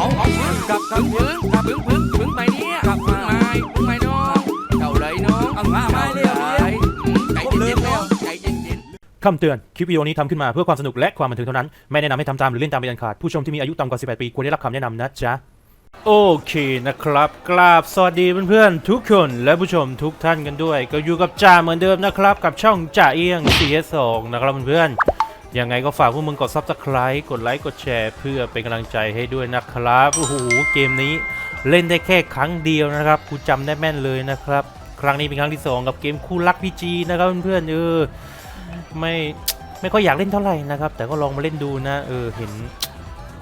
เอาเอาพึ่งกับกับพึ่งกับพึ่งพึ่งพึ่งไปเนี่ยกับพึ่งไม้พึ่งไม้น้องเจ้าเลยน้องเอามามาเลยใจเย็นๆแล้วใจเย็นๆคำเตือน คลิปวิดีโอนี้ทำขึ้นมาเพื่อความสนุกและความบันเทิงเท่านั้น ไม่แนะนำให้ทำตามหรือเล่นตามเป็นอันขาด ผู้ชมที่มีอายุต่ำกว่า 18 ปีควรได้รับคำแนะนำนะจ๊ะโอเคนะครับกราบสวัสดีเพื่อนๆทุกคนและผู้ชมทุกท่านกันด้วย ก็อยู่กับจ่าเหมือนเดิมนะครับ กับช่องจ่าเอี้ยง CS2 นะครับเพื่อนๆ ยังไงก็ฝากพวกมึงกด Subscribe กดไลค์ กดแชร์เพื่อเป็นกำลังใจให้ด้วยนะครับ โอ้โห เกมนี้เล่นได้แค่ครั้งเดียวนะครับ กูจำได้แม่นเลยนะครับ ครั้งนี้เป็นครั้งที่สองกับเกมคู่รักพีจีนะครับเพื่อนๆเออไม่ไม่ค่อยอยากเล่นเท่าไหร่นะครับ แต่ก็ลองมาเล่นดูนะ เออ เห็น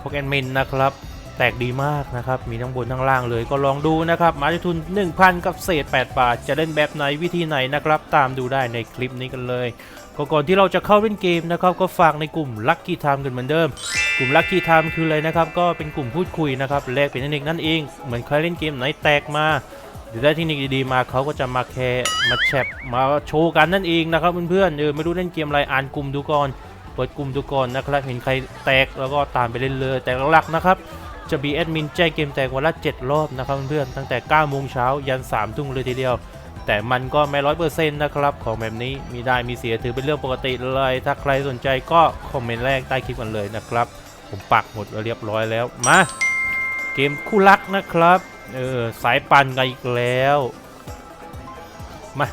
พวกแอนเมนนะครับ แตกดีมากนะครับ มีทั้งบนทั้งล่างเลยก็ลองดูนะครับ มาที่ทุน 1,000 กับเศษ 8 บาท จะเล่นแบบไหนวิธีไหนนะครับ ตามดูได้ในคลิปนี้กันเลยก็ก่อนที่เราจะเข้าเล่นเกมนะครับ ก็ฝากในกลุ่ม Lucky Time กันเหมือนเดิม กลุ่ม Lucky Time คืออะไรนะครับ ก็เป็นกลุ่มพูดคุยนะครับแลกเป็นเทคนิคนั่นเอง เหมือนใครเล่นเกมไหนแตกมาหรือได้เทคนิคดีๆมาเขาก็จะมาแคร์มาแชปมาโชว์กันนั่นเองนะครับเพื่อนๆเออไม่รู้เล่นเกมอะไรอ่านกลุ่มดูก่อนเปิดกลุ่มดูก่อนนะครับเห็นใครแตกแล้วก็ตามไปเล่นเลยแต่หลักๆนะครับ จะมีแอดมินแจ้งเกมแตกวันละ 7 รอบนะครับเพื่อนๆตั้งแต่9โมงเช้ายัน3ทุ่มเลยทีเดียว แต่มันก็ไม่ร้อยเปอร์เซ็นต์นะครับ ของแบบนี้มีได้มีเสียถือเป็นเรื่องปกติเลย ถ้าใครสนใจก็คอมเมนต์แรกใต้คลิปกันเลยนะครับ ผมปักหมดเรียบร้อยแล้วมาเกมคู่รักนะครับเออสายปั่นกันอีกแล้วมา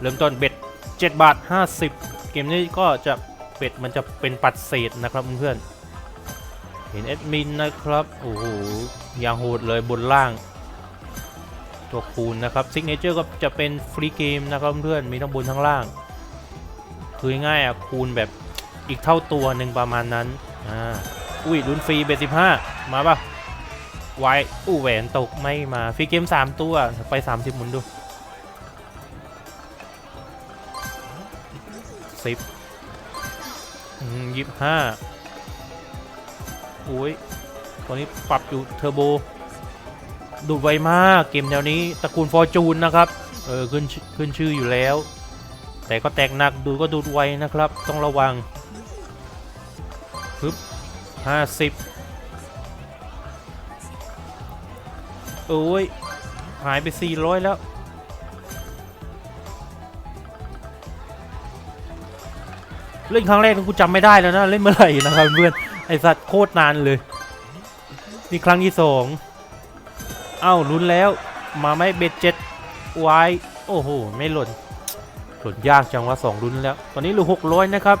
เริ่มต้นเบ็ด7บาท50 เกมนี้ก็จะเบ็ดมันจะเป็นปัดเศษนะครับเพื่อนๆ เห็นแอดมินนะครับ โอ้โหอย่างโหดเลยบนล่าง ตัวคูณนะครับซิกเนเจอร์ก็จะเป็นฟรีเกมนะครับเพื่อนมีทั้งบนทั้งล่าง คือง่ายอะคูณแบบอีกเท่าตัวหนึ่งประมาณนั้น อ่า อุ้ยลุ้นฟรีเบสิบห้ามาป่ะไว้อู้แหวนตกไม่มาฟรีเกม 3 ตัวไป 30 หมุนดูสิบยี่ห้า โอ้ยตัวนี้ปรับอยู่เทอร์โบดูดไวมากเกมแนวนี้ตระกูลฟอร์จูนนะครับเออขึ้นชื่อขึ้นชื่ออยู่แล้ว แต่ก็แตกหนักดูก็ดูดไวนะครับ ต้องระวังปึ๊บห้าสิบโอ้ย หายไป 400 แล้ว เล่นครั้งแรกกูจำไม่ได้แล้วนะ เล่นเมื่อไหร่นะครับเพื่อน ไอสัตว์โคตรนานเลย นี่ครั้งที่สองเอ้าลุ้นแล้ว มาไม่เบ็ดเจ็ดไว้โอ้โห ไม่หล่น หล่นยากจังว่าสองลุ้นแล้ว ตอนนี้เหลือหกร้อยนะครับ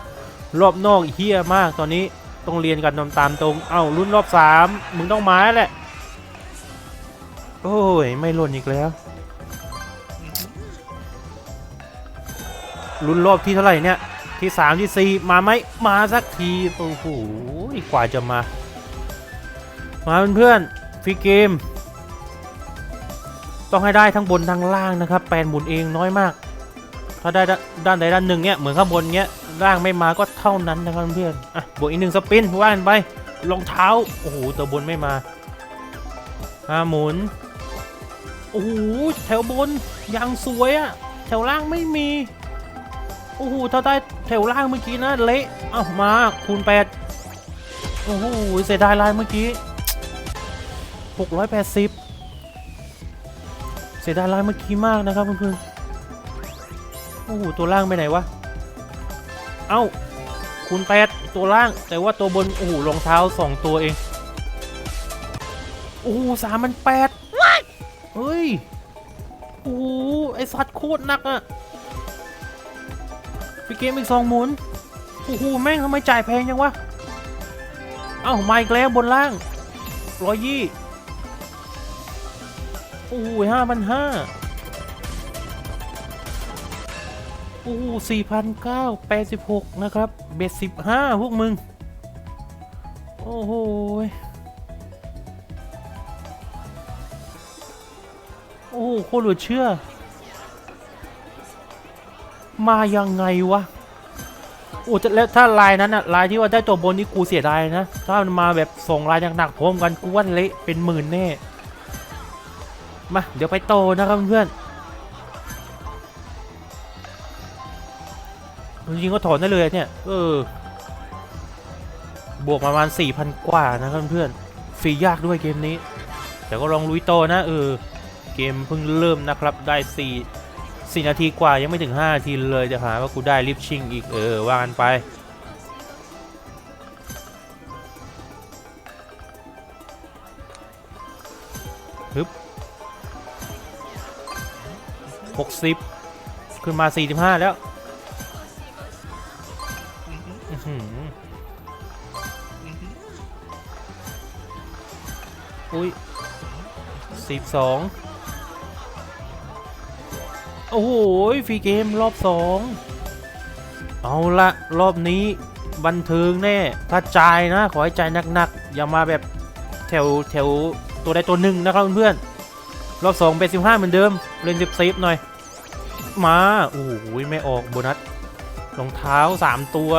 รอบนอกเฮี้ยมากตอนนี้ต้องเรียนกันตามตามตรง เอ้าลุ้นรอบสามมึงต้องมาแหละ โอ้ย ไม่หล่นอีกแล้วลุ้นรอบที่เท่าไหร่เนี่ย ที่สามที่สี่มาไหมมาสักทีโอ้โหกว่าจะมา มาเพื่อนๆฟรีเกม ต้องให้ได้ทั้งบนทั้งล่างนะครับ แปลนหมุนเองน้อยมาก ถ้าได้ด้านใดด้านหนึ่งเนี่ยเหมือนข้างบนเนี้ยล่างไม่มาก็เท่านั้นนะครับเพื่อนอะบวกอีกหนึ่งสปินว่านไปรองเท้าโอ้โหตัวบนไม่มาอ่าหมุนโอ้โหแถวบนยังสวยอะแถวล่างไม่มี โอ้โหถ้าได้แถวล่างเมื่อกี้นะเละเอ้ามาคูณแปดโอ้โหเสียดายลายเมื่อกี้หกร้อยแปดสิบเสียดายลายเมื่อกี้มากนะครับเพื่อนๆโอ้โหตัวล่างไปไหนวะเอ้าคุณแปดตัวล่างแต่ว่าตัวบนโอ้โหรองเท้าสองตัวเองโอ้โหสามมันแปดเฮ้ยโอ้โหไอสัตว์โคตรหนักอะ เกมอีกสองหมุน โอ้โห แม่งทำไมจ่ายแพงจังวะ เอ้าไมาอีกแล้วบนล่างร้อยยี่โอ้ยห้าพันห้าโอ้สี่พันเก้าแปดสิบหกนะครับ เบ็ดสิบห้าพวกมึง โอ้โหโอ้โหโคตรเหลือเชื่อ มายังไงวะโอ้จะแล้วถ้าลายนั้นอะลายที่ว่าได้ตัวบนนี่กูเสียดายนะ ถ้ามันมาแบบส่งลายหนักๆพร้อมกันกูว่าเละเป็นหมื่นแน่ มาเดี๋ยวไปโตนะครับเพื่อนจริงก็ถอนได้เลยเนี่ย เออ บวกประมาณ 4,000 กว่านะครับเพื่อนฟรียากด้วยเกมนี้ แต่ก็ลองลุยโตนะ เออ เกมเพิ่งเริ่มนะครับได้ 4 4นาทีกว่ายังไม่ถึง 5 นาทีเลยจะหาว่ากูได้ลิฟชิงอีกเออว่ากันไป ฮึบ60 ขึ้นมา 45 แล้วอุ้ยสิบสอง โอ้โหฟรีเกมรอบสองเอาละรอบนี้บันเทิงแน่ ถ้าจ่ายนะ ขอให้จ่ายหนักๆ อย่ามาแบบแถวแถวตัวใดตัวหนึ่งนะครับเพื่อนๆรอบสองเป็นสิบห้าเหมือนเดิม เล่นเซฟๆหน่อย มาโอ้โหไม่ออกโบนัสรองเท้าสามตัว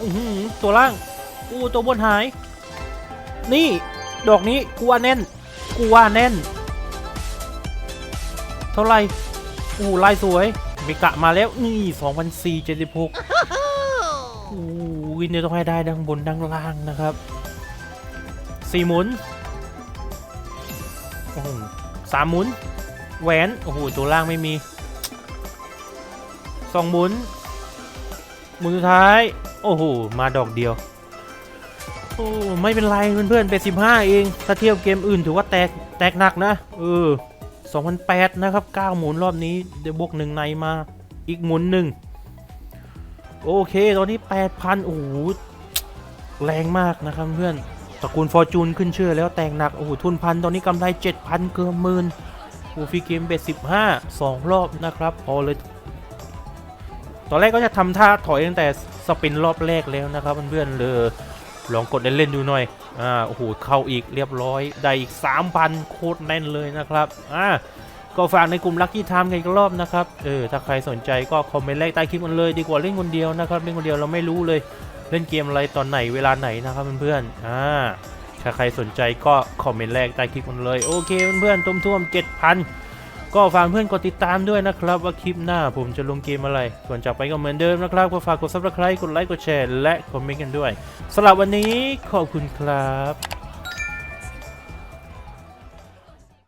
อื้อหือตัวล่างอู้ตัวบนหาย นี่ ดอกนี้กูว่าแน่นกูว่าแน่น ท่าไหร่อู้ลายสวยเมกะมาแล้วนี่2,476อู้วินเนี่ยต้องให้ได้ดังบนดังล่างนะครับสี่หมุนโอ้โหสามหมุน แหวน โอ้โห ตัวล่างไม่มีสองหมุน หมุนสุดท้าย โอ้โห มาดอกเดียว โอ้ ไม่เป็นไรเพื่อนๆเป็น15เอง ถ้าเทียบเกมอื่นถือว่าแตก แตกหนักนะ เออ 2008นะครับ 9 หมุนรอบนี้เดี๋ยวบวกหนึ่งในมาอีกหมุนหนึ่งโอเค ตอนนี้ 8,000 โอ้โห แรงมากนะครับเพื่อนตระกูลฟอร์จูนขึ้นเชื่อแล้วแตกหนัก โอ้โห ทุนพัน ตอนนี้กำไร 7,000 เกือบหมื่นโอ้ฟรีเกมเบ็ด15 2 รอบนะครับ พอเลย ตอนแรกก็จะทำท่าถอยตั้งแต่สปินรอบแรกแล้วนะครับเพื่อนๆเลย ลองกดเล่นๆดูหน่อย อ่า โอ้โห เข้าอีกเรียบร้อย ได้อีก 3,000 โคตรแน่นเลยนะครับ อ่า ก็ฝากในกลุ่มลัคกี้ไทม์กันอีกรอบนะครับ เออ ถ้าใครสนใจก็คอมเมนต์แรกใต้คลิปมันเลยดีกว่าเล่นคนเดียวนะครับ เล่นคนเดียวเราไม่รู้เลย เล่นเกมอะไรตอนไหนเวลาไหนนะครับเพื่อนๆ อ่า ถ้าใครสนใจก็คอมเมนต์แรกใต้คลิปมันเลย โอเคเพื่อนๆ ทุ่มท่วม7,000 ก็ฝากเพื่อนกดติดตามด้วยนะครับ ว่าคลิปหน้าผมจะลงเกมอะไร ส่วนจากไปก็เหมือนเดิมนะครับ ก็ฝากกดซับสไครต์กดไลค์กดแชร์และคอมเมนต์กันด้วยสำหรับวันนี้ขอบคุณครับ